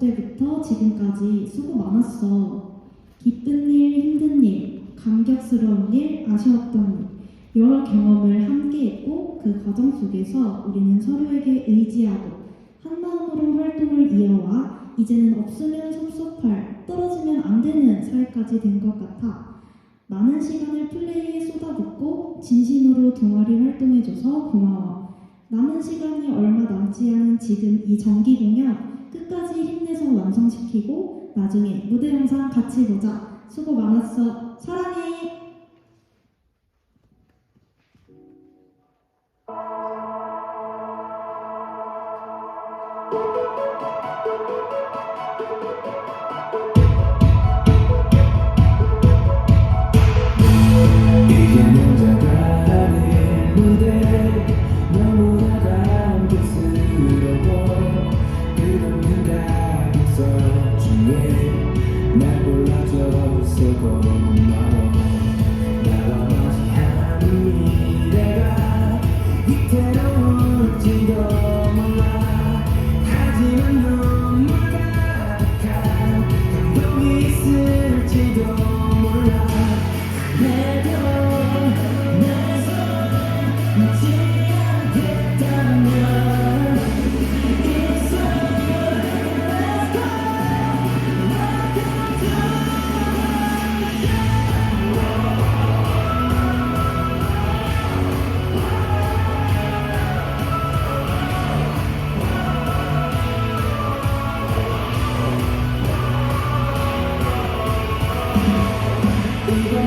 때부터 지금까지 수고 많았어. 기쁜 일, 힘든 일, 감격스러운 일, 아쉬웠던 일, 여러 경험을 함께 했고 그 과정 속에서 우리는 서로에게 의지하고 한 마음으로 활동을 이어와 이제는 없으면 섭섭할, 떨어지면 안 되는 사이까지 된 것 같아. 많은 시간을 플레이에 쏟아붓고 진심으로 동아리 활동해줘서 고마워. 남은 시간이 얼마 남지 않은 지금 이 정기 공연 힘내서 완성시키고 나중에 무대 영상 같이 보자. 수고 많았어. 사랑해. 날 골라줘서 고마워 나와 맞이하는 미래가 위태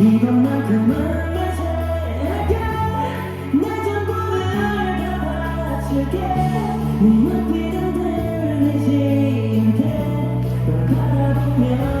이것만큼만 내 사랑할게 내 전부를 다 바칠게. 네 눈빛은 들리지 않게. 널 바라보면